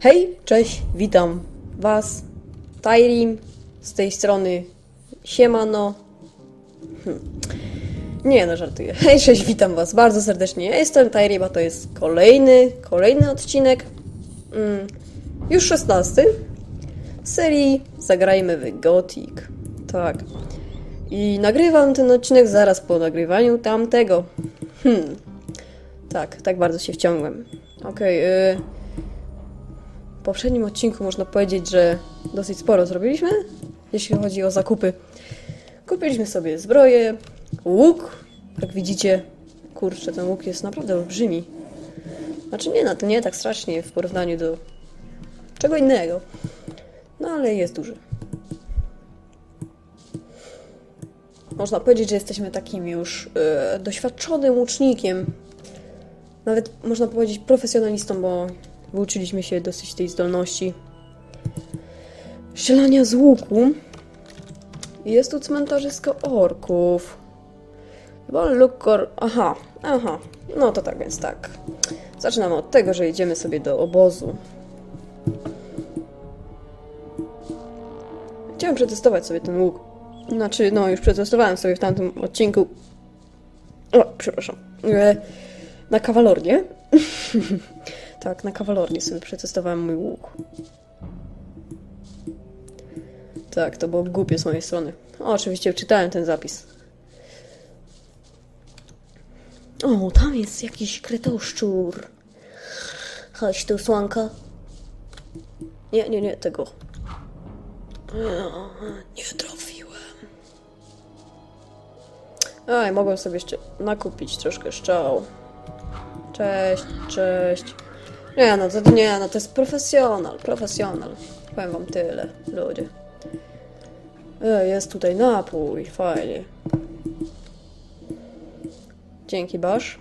Hej, cześć, witam Was, Tyrim, z tej strony Siemano. Hm. Nie no, żartuję. Hej, cześć, witam Was bardzo serdecznie. Ja jestem Tyrim, a to jest kolejny, kolejny odcinek, mm, już szesnasty, serii Zagrajmy w Gothic. Tak. I nagrywam ten odcinek zaraz po nagrywaniu tamtego. Hmm. Tak, tak bardzo się wciągłem. Okej, y... W poprzednim odcinku można powiedzieć, że dosyć sporo zrobiliśmy, jeśli chodzi o zakupy. Kupiliśmy sobie zbroję, łuk. Jak widzicie, kurczę, ten łuk jest naprawdę olbrzymi. Znaczy nie, nie tak strasznie w porównaniu do czego innego. No ale jest duży. Można powiedzieć, że jesteśmy takim już e, doświadczonym łucznikiem. Nawet można powiedzieć profesjonalistą, bo wyuczyliśmy się dosyć tej zdolności strzelania z łuku. Jest tu cmentarzysko orków. Chyba Lukor... Aha, aha. No to tak więc tak. Zaczynamy od tego, że idziemy sobie do obozu. Chciałem przetestować sobie ten łuk. Znaczy, no już przetestowałem sobie w tamtym odcinku. O, przepraszam. E, Na kawalornie. tak, na kawalornie sobie przetestowałem mój łuk. Tak, to było głupie z mojej strony. O, oczywiście czytałem ten zapis. O, tam jest jakiś kretoszczur. Chodź tu, słonko. Nie, nie, nie, tego. Nie trafiłem. Aj, mogłem sobie jeszcze nakupić troszkę szczał. Cześć, cześć. Nie no, to nie, no to jest profesjonal, profesjonal. Powiem wam tyle, ludzie. E, jest tutaj napój, fajnie. Dzięki, Basz.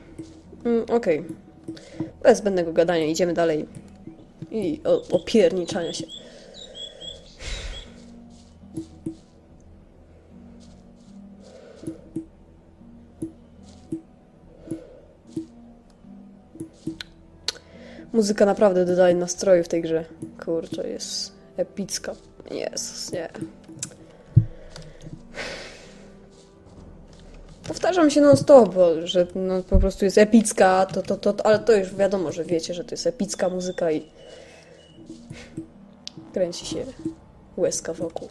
Mm, Okej. Bez zbędnego gadania idziemy dalej. I opierniczania się. Muzyka naprawdę dodaje nastroju w tej grze. Kurczę, jest epicka. Jezus, nie. Powtarzam się non stop, bo, że no, po prostu jest epicka, to, to, to, ale to już wiadomo, że wiecie, że to jest epicka muzyka i kręci się łezka wokół.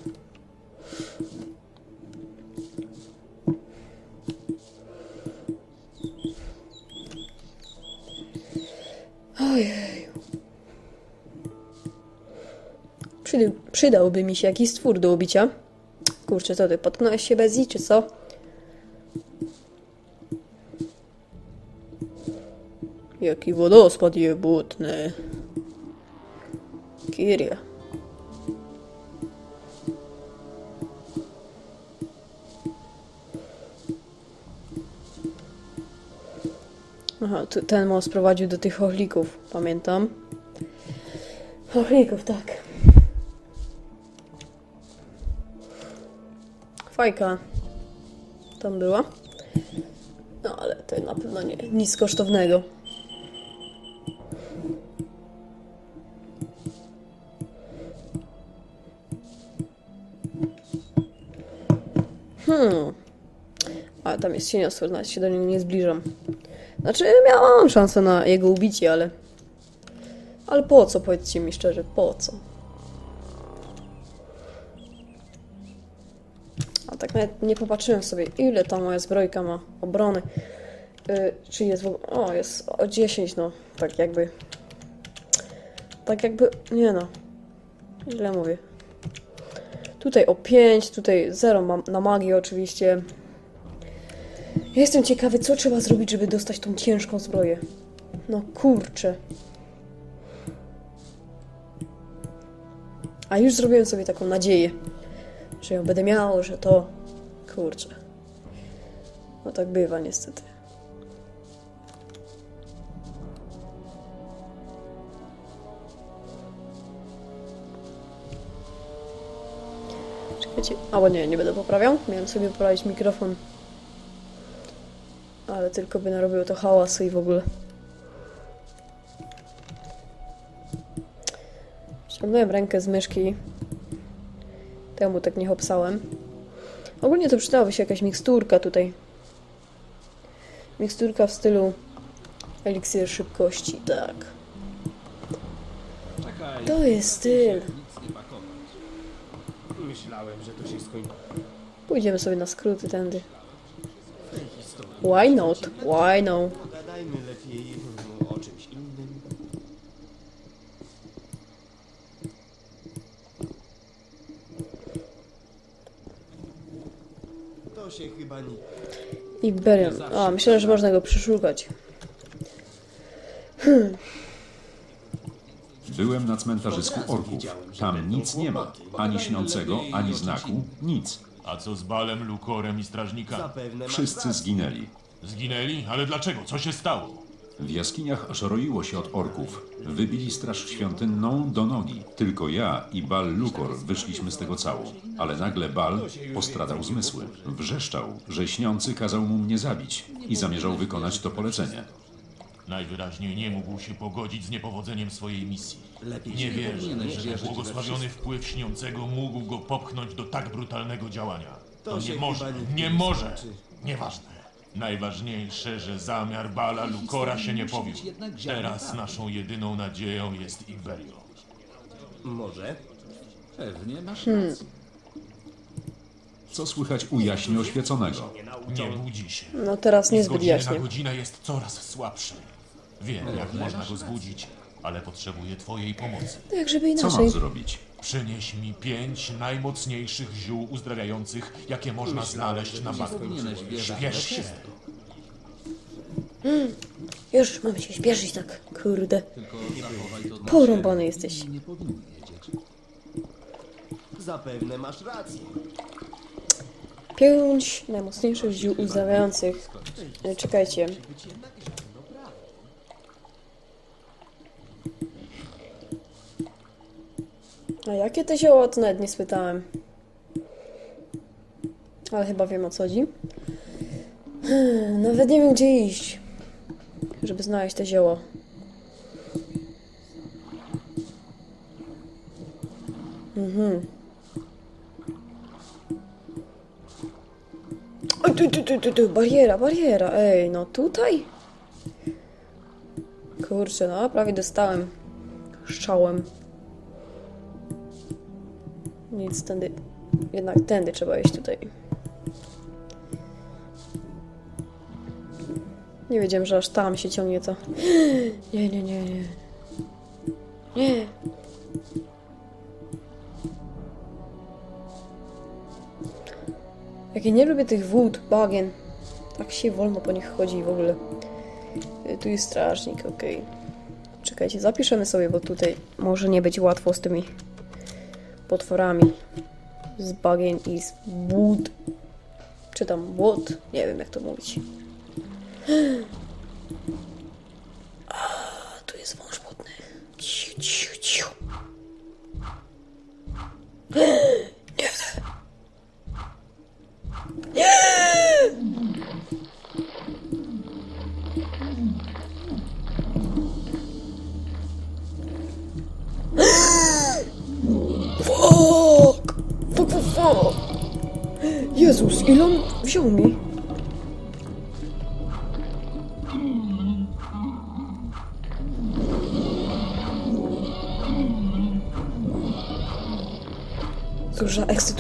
Ojej. Przyda, przydałby mi się jakiś stwór do ubicia. Kurczę, co ty, potknąłeś się bez i, czy co? Jaki wodospad jebutny. Kiria. Aha, ten most prowadził do tych chochlików, pamiętam. Chochlików, tak. Fajka tam była. No ale to na pewno nie nic kosztownego. Hmm. Ale tam jest cieniostwór, nawet się do niego nie zbliżam. Znaczy, miałam szansę na jego ubicie, ale... Ale po co, powiedzcie mi szczerze, po co? A tak nawet nie popatrzyłem sobie, ile ta moja zbrojka ma obrony. Yy, czy jest w ogóle... O, jest o 10, no. Tak jakby... Tak jakby... Nie no. Źle mówię. Tutaj o 5, tutaj 0 mam na magię oczywiście. Jestem ciekawy, co trzeba zrobić, żeby dostać tą ciężką zbroję. No kurczę. A już zrobiłem sobie taką nadzieję, że ją będę miał, że to... Kurczę. No tak bywa niestety. Czekajcie. Albo nie, nie będę poprawiał. Miałem sobie poprawić mikrofon. Ale tylko by narobiło to hałasu i w ogóle. Ściągnąłem rękę z myszki. Temu tak nie hopsałem. Ogólnie to przydałaby się jakaś miksturka tutaj. Miksturka w stylu eliksir szybkości, tak. Czekaj, To jest styl. Myślałem, że to się skończy. Pójdziemy sobie na skróty tędy. Why not? Why no? Pogadajmy lepiej o czymś innym. To się chyba nie... Iberion. A, myślałem, że można go przeszukać. Byłem na cmentarzysku orków. Tam nic nie ma. Ani śniącego, ani znaku. Nic. A co z Balem, Lukorem i strażnikami? Zapewne masz Wszyscy rację. zginęli. Zginęli? Ale dlaczego? Co się stało? W jaskiniach aż roiło się od orków. Wybili straż świątynną do nogi. Tylko ja i Bal Lukor wyszliśmy z tego cało. Ale nagle Bal postradał zmysły. Wrzeszczał, że śniący kazał mu mnie zabić i zamierzał wykonać to polecenie. Najwyraźniej nie mógł się pogodzić z niepowodzeniem swojej misji. Lepiej Nie się wierzę, powinieneś że wierzyć we błogosławiony wpływ śniącego mógł go popchnąć do tak brutalnego działania. To się nie chyba może, nigdy nie nie może. skończy. Nieważne. Najważniejsze, że zamiar Bala Lukora się nie powiódł. Teraz naszą jedyną nadzieją jest Iberio. Może? Pewnie masz rację. Co słychać u jaśnie oświeconego? Nie budzi się. No teraz Z niezbyt godziny jaśnie. na godzinę jest coraz słabszy. Wiem, jak można go zbudzić, ale potrzebuję twojej pomocy. Jak żeby Co inaczej. mam zrobić? Przynieś mi pięć najmocniejszych ziół uzdrawiających, jakie można znaleźć na bagnie. Powinieneś wierzyć Śpiesz się. wszystko. Już mamy się śpieszyć tak. Kurde. Tylko zachowaj to dla Porąbany jesteś. Nie wiedzieć. Zapewne masz rację. Pięć najmocniejszych ziół uzdrawiających. E, Czekajcie. A jakie te zioła, to nawet nie spytałem. Ale chyba wiem o co chodzi. Hmm, Nawet nie wiem gdzie iść, żeby znaleźć te zioła. Oj, tu, tu, tu, tu, tu, bariera, bariera, ej, no tutaj? Kurczę, no, prawie dostałem strzałem. Nic, tędy, jednak tędy trzeba iść tutaj. Nie wiedziałem, że aż tam się ciągnie to. Nie, nie, nie, nie. Nie. Jak ja nie lubię tych wód, bagien. Tak się wolno po nich chodzi w ogóle. Y, Tu jest strażnik, okej. Czekajcie, zapiszemy sobie, bo tutaj może nie być łatwo z tymi potworami. Z bagien i z wód. Czy tam wód? Nie wiem jak to mówić.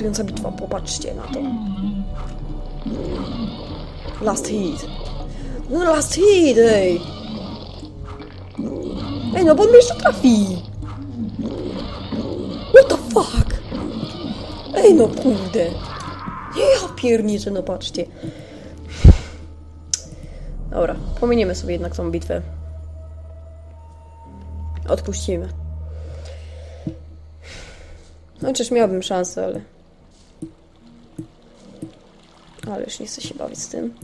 Cóż za ekscytująca bitwa, popatrzcie na to. Last hit. No last hit, ej! Ej, no bo on mnie jeszcze trafi! What the fuck? Ej, no kurde. Nie, ja pierniczę, no patrzcie. Dobra, pominiemy sobie jednak tą bitwę. Odpuścimy. Chociaż miałabym szansę, ale... Ale już nie chcę się bawić z tym.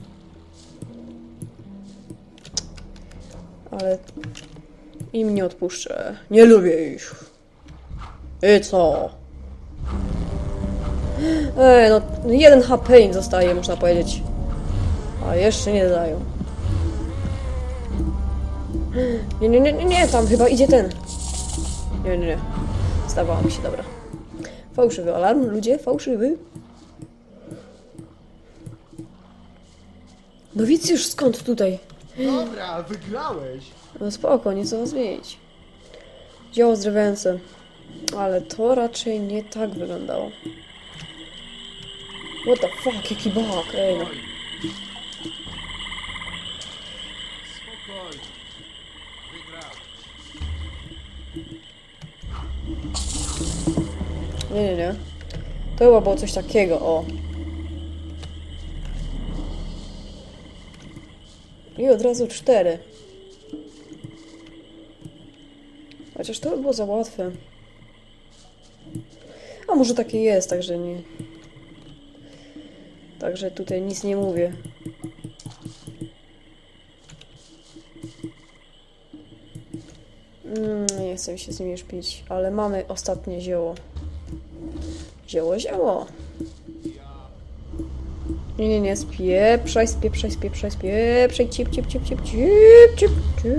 Ale... Im nie odpuszczę. Nie lubię ich. I co? Ej, no jeden HP im zostaje, można powiedzieć. A jeszcze nie dają. Nie, nie, nie, nie, nie, tam chyba idzie ten. Nie, nie, nie. Zdawało mi się, dobra. Fałszywy alarm, ludzie, fałszywy. Nowicjusz, skąd tutaj? Dobra, wygrałeś. No spoko, nie co ma zmienić. Dzieło zdrowieńce. Ale to raczej nie tak wyglądało. What the fuck, jaki bug, ej no. Nie, nie, nie. To chyba było coś takiego, o. I od razu cztery. Chociaż to by było za łatwe. A może takie jest, także nie. Także tutaj nic nie mówię. Mm, nie chcę się z nimi już pić, ale mamy ostatnie zioło. Zioło, zioło. Nie, nie, nie, spieprzaj, spieprzaj, spieprzaj, spieprzaj, cip, cip, cip, cip, cip, cip, cip.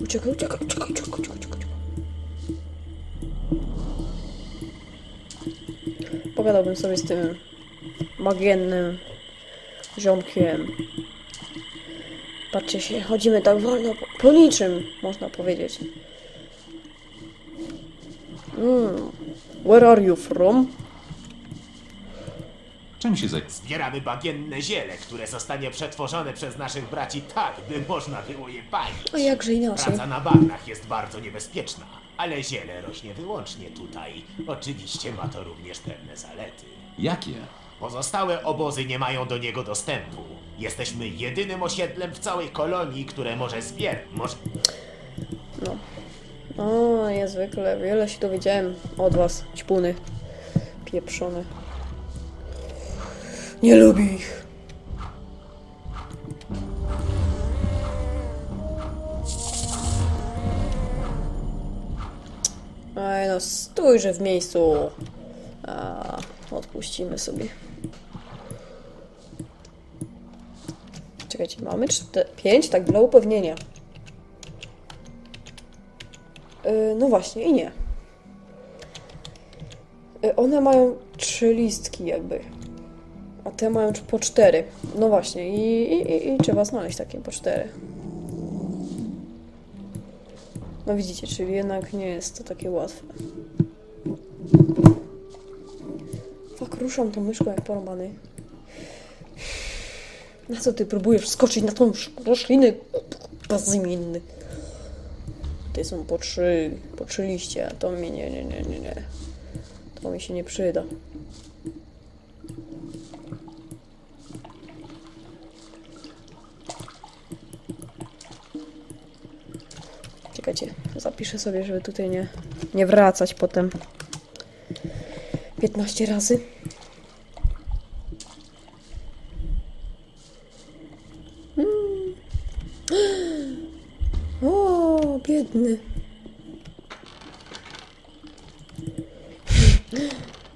Uciekaj, uciekaj, uciekaj, uciekaj, uciekaj, uciekaj. Pogadałbym sobie z tym magiennym ziomkiem. Patrzcie się, chodzimy tak wolno, po, po niczym, można powiedzieć. Mm. Where are you from? Czym się zaj... Zbieramy bagienne ziele, które zostanie przetworzone przez naszych braci tak, by można było je palić. A jakże inaczej? Praca na bagnach jest bardzo niebezpieczna, ale ziele rośnie wyłącznie tutaj. Oczywiście ma to również pewne zalety. Jakie? Pozostałe obozy nie mają do niego dostępu. Jesteśmy jedynym osiedlem w całej kolonii, które może zbierać. Może... O, niezwykle, wiele się dowiedziałem od was, ćpuny. Pieprzony. Nie lubię ich. Ej, no stójże w miejscu. A, odpuścimy sobie. Czekajcie, mamy czte- pięć, tak dla upewnienia. Yy, no właśnie, i nie. Yy, one mają trzy listki jakby. A te mają po cztery. No właśnie, i, i, i, trzeba znaleźć takie po cztery. No widzicie, czyli jednak nie jest to takie łatwe. Fak, ruszam tą myszką jak porąbany. Na co ty próbujesz skoczyć na tą roślinę bezimienny? Tutaj są po trzy, po trzy liście, a to mi nie, nie, nie, nie, nie. To mi się nie przyda. Czekajcie, zapiszę sobie, żeby tutaj nie, nie wracać potem 15 razy. O, biedny.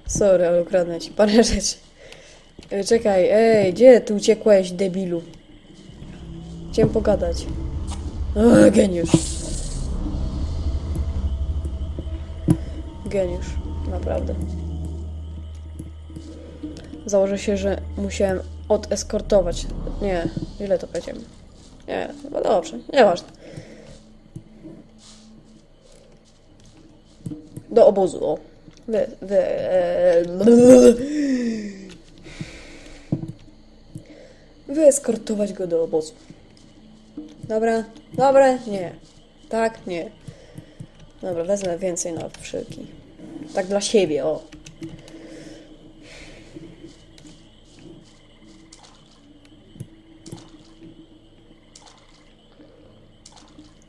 Sorry, ale ukradnę ci parę rzeczy. Ej, Czekaj, ej, gdzie ty uciekłeś, debilu? Chciałem pogadać. O, geniusz. Geniusz, naprawdę. Założę się, że musiałem odeskortować. Nie, ile to powiedziałem? Nie, no dobrze, nieważne. Do obozu, o. Wy, wy, e, Wyeskortować go do obozu. Dobra, dobra, nie. Tak, nie. Dobra, wezmę więcej na wszelki. Tak dla siebie, o.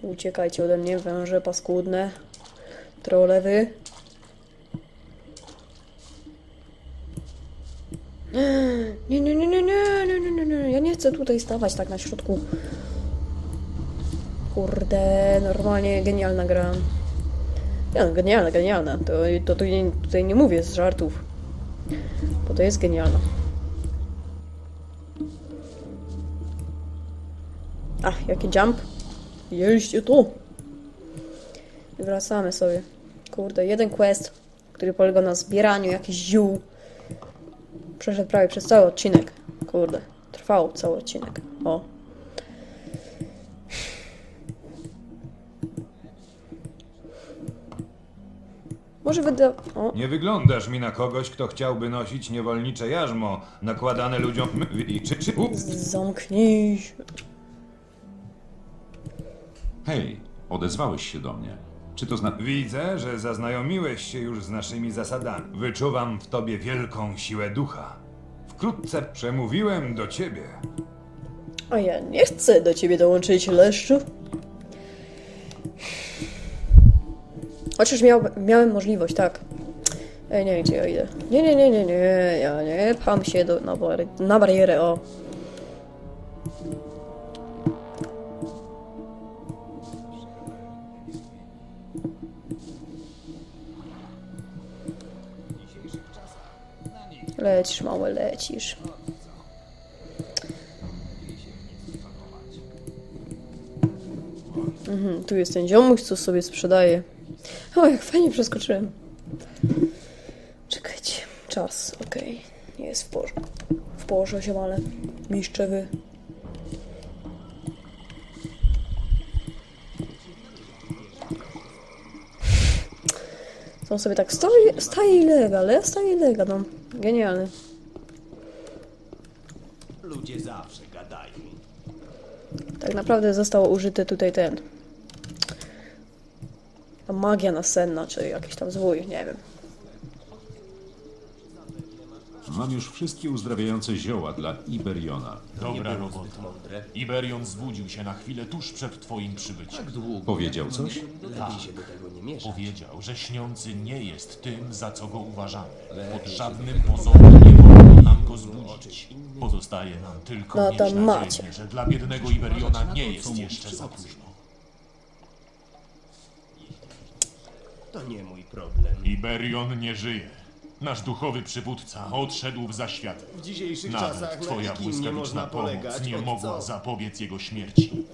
Uciekajcie ode mnie, węże paskudne. Trole wy. Nie, nie, nie, nie, nie, nie, nie, nie, Ja nie chcę tutaj stawać tak na środku. Kurde, normalnie genialna gra. Ja, no, genialna, genialna. To, to, to nie, tutaj nie mówię z żartów. Bo to jest genialna. Ach, jaki jump. Jeźdźcie tu. Wracamy sobie. Kurde, jeden quest, który polega na zbieraniu jakichś ziół. Przeszedł prawie przez cały odcinek. Kurde, trwał cały odcinek. O. Może wyda... O, Nie wyglądasz mi na kogoś, kto chciałby nosić niewolnicze jarzmo nakładane ludziom i czy, czy, zamknij się. Hej, odezwałeś się do mnie. Czy to znaczy... Widzę, że zaznajomiłeś się już z naszymi zasadami. Wyczuwam w tobie wielką siłę ducha. Wkrótce przemówiłem do ciebie. A ja nie chcę do ciebie dołączyć, leszczu. Chociaż miał, miałem możliwość, tak. Ej, nie wiem, gdzie ja idę. Nie, nie, nie, nie, nie, ja nie pcham się do, na, bary, na barierę, o. Lecisz, małe, lecisz. Mhm, tu jest ten ziomuś, co sobie sprzedaje. O, jak fajnie przeskoczyłem. Czekajcie. Czas, okej. Nie jest w porządku. W porządku, ziomale. Mistrze wy. To on sobie tak stoi, staje i lega, ale staje i lega, no. Genialny. Ludzie zawsze gadają. Tak naprawdę został użyty tutaj ten. Magia nasenna, czy jakiś tam zwój, nie wiem. Mam już wszystkie uzdrawiające zioła dla Iberiona. Dobra robota. Iberion zbudził się na chwilę tuż przed twoim przybyciem. Powiedział coś? Powiedział, że śniący nie jest tym, za co go uważamy. Pod żadnym pozorem nie wolno nam go zbudzić. Pozostaje nam tylko No mieć nadzieję, macie. że dla biednego Iberiona nie jest jeszcze za późno. To nie mój problem. Iberion nie żyje. Nasz duchowy przywódca odszedł w zaświat. W dzisiejszych Nawet czasach na twoja nikim nie błyskawiczna można pomoc nie mogła co? zapobiec jego śmierci.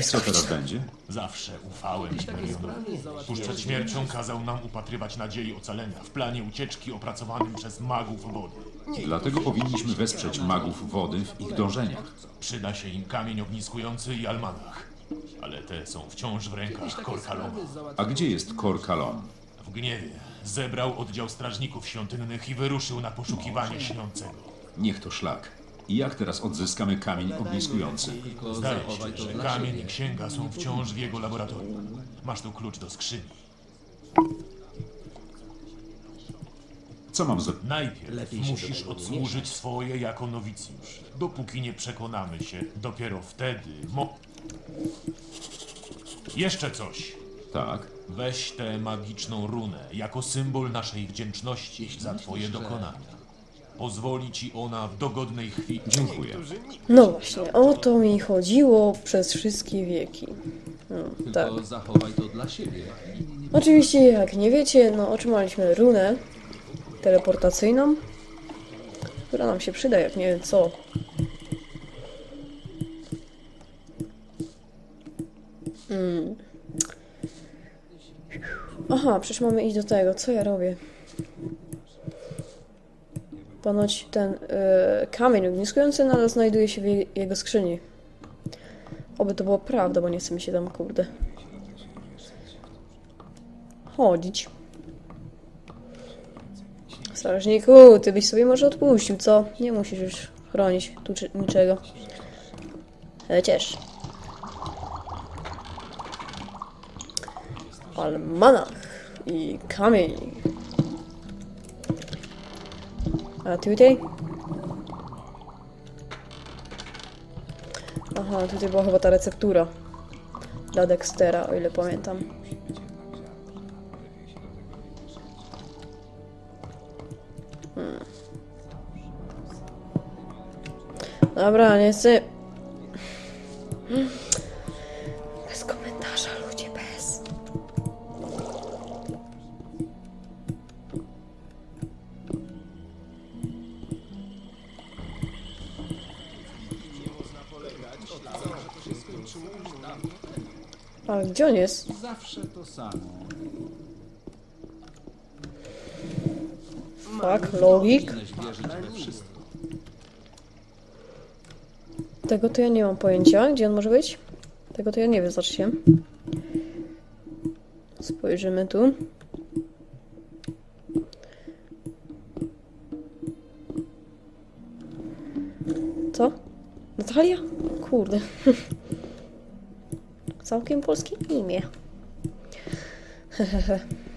I co teraz będzie? Zawsze ufałem Iberionowi. Tuż przed śmiercią kazał nam upatrywać nadziei ocalenia w planie ucieczki opracowanym przez magów wody. Dlatego powinniśmy wesprzeć magów wody w ich dążeniach. Przyda się im kamień ogniskujący i almanach. Ale te są wciąż w rękach Korkaloma. A gdzie jest Kor Kalon? W gniewie zebrał oddział strażników świątynnych i wyruszył na poszukiwanie śniącego. Niech to szlak. I jak teraz odzyskamy kamień ogniskujący? Zdaje się, że kamień i księga są wciąż w jego laboratorium. Masz tu klucz do skrzyni. Co mam zrobić? Najpierw Lepiej się musisz do tego nie odsłużyć swoje jako nowicjusz. Dopóki nie przekonamy się, dopiero wtedy mo... Jeszcze coś. Tak. Weź tę magiczną runę jako symbol naszej wdzięczności za twoje dokonania. Pozwoli ci ona w dogodnej chwili. Dziękuję. No właśnie, o to mi chodziło przez wszystkie wieki. No, tak. Tylko zachowaj to dla siebie. Oczywiście, jak nie wiecie, no otrzymaliśmy runę teleportacyjną, która nam się przyda, jak nie wiem co. Mm. Aha, przecież mamy iść do tego. Co ja robię? Ponoć ten e, kamień ogniskujący nadal znajduje się w je, jego skrzyni. Oby to było prawda, bo nie chce mi się tam, kurde, chodzić. Strażniku, ty byś sobie może odpuścił, co? Nie musisz już chronić tu niczego. Leciesz. Almanach i kamień. A tutaj? Aha, tutaj była chyba ta receptura dla Dextera, o ile pamiętam. Dobra, nie chcę. Bez komentarza, ludzie, bez. A gdzie on jest? Zawsze to samo. fuck, logik. Wierzyć we wszystko. Tego to ja nie mam pojęcia, gdzie on może być. Tego to ja nie wiem, zobaczcie. Spojrzymy tu. Co? Natalia? Kurde. Całkiem polskie imię. Hehehe.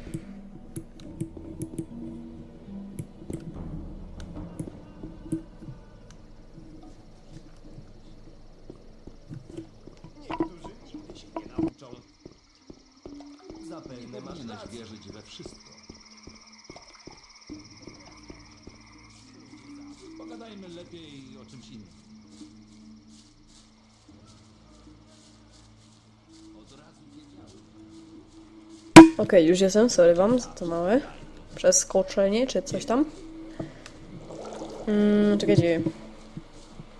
Okej, już jestem, sorry wam za to małe przeskoczenie, czy coś tam. Mm, czekajcie.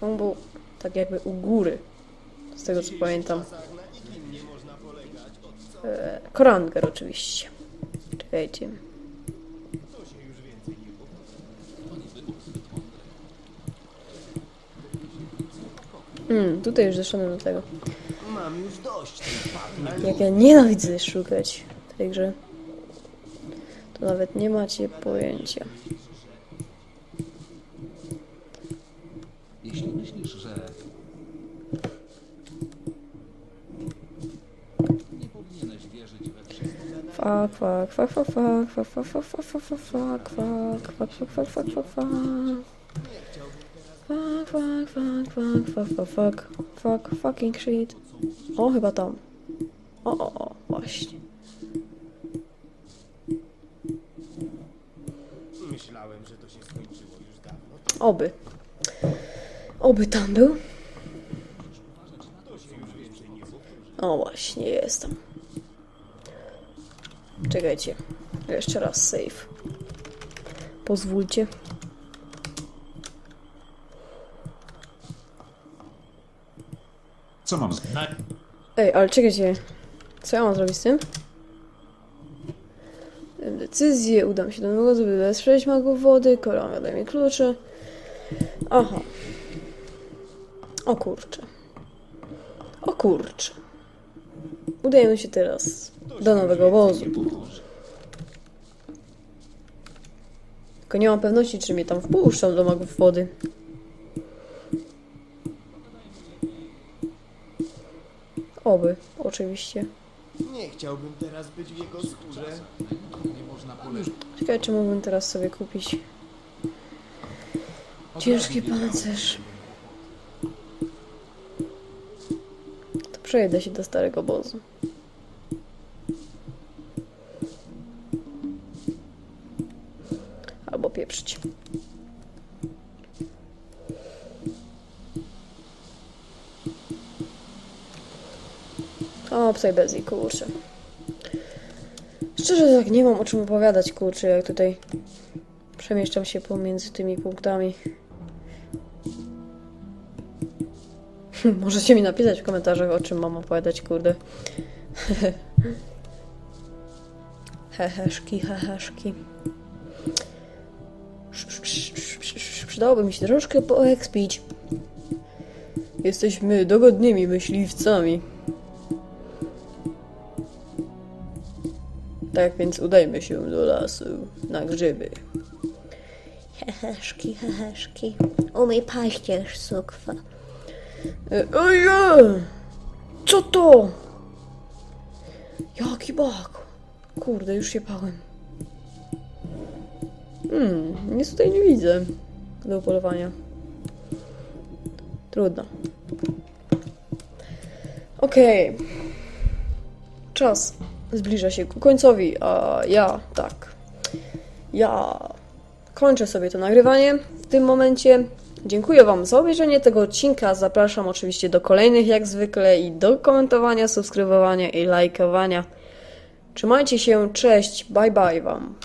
On był tak jakby u góry, z tego co pamiętam. E, Koranger oczywiście. Czekajcie. Hmm, tutaj już doszedłem do tego. Mam już dość. Jak ja nienawidzę szukać tej grze. To nawet nie macie pojęcia. Jeśli myślisz, że... Nie powinieneś wierzyć we wszystko. Fuck, fuck, fuck, fuck, fuck, fuck, fuck, fuck, fuck, fuck, fuck, fuck, fuck, fuck, fuck, fuck, fuck, fuck. Fuck, fuck, fuck, fuck, fuck, fuck, fuck, fuck, fucking shit. O, chyba tam. O, o, o, właśnie. Oby. Oby tam był. O, właśnie, jestem. Czekajcie. Jeszcze raz save. Pozwólcie. Co mam z... Na... Ej, ale czekajcie. Co ja mam zrobić z tym? Decyzję, udam się do nowego by bez sześć magów wody, korona daj mi klucze. Aha. O kurczę. O kurczę. Udajemy się teraz do nowego obozu. Tylko nie mam pewności, czy mnie tam wpuszczą do magów wody. Oby, oczywiście. Nie chciałbym teraz być w jego skórze. Nie można polegać. Ciekawe, czy mógłbym teraz sobie kupić ciężki pancerz. To przejedę się do starego obozu. Albo pieprzyć. O, psaj bezji, kurczę. Szczerze tak nie mam o czym opowiadać, kurczę, jak tutaj przemieszczam się pomiędzy tymi punktami. Możecie mi napisać w komentarzach, o czym mam opowiadać, kurde. Heheszki, heheszki. Przydałoby mi się troszkę poekspić. Jesteśmy dogodnymi myśliwcami. Tak więc udajmy się do lasu na grzyby. Heheszki, heheszki. Umyj paździerz, sukwa. Ojej! Co to? Jaki bak? Kurde, już się pałem. Hmm, nic tutaj nie widzę do polowania. Trudno. Okej. Czas zbliża się ku końcowi, a ja tak. Ja kończę sobie to nagrywanie w tym momencie. Dziękuję Wam za obejrzenie tego odcinka. Zapraszam oczywiście do kolejnych jak zwykle i do komentowania, subskrybowania i lajkowania. Trzymajcie się, cześć, bye bye Wam.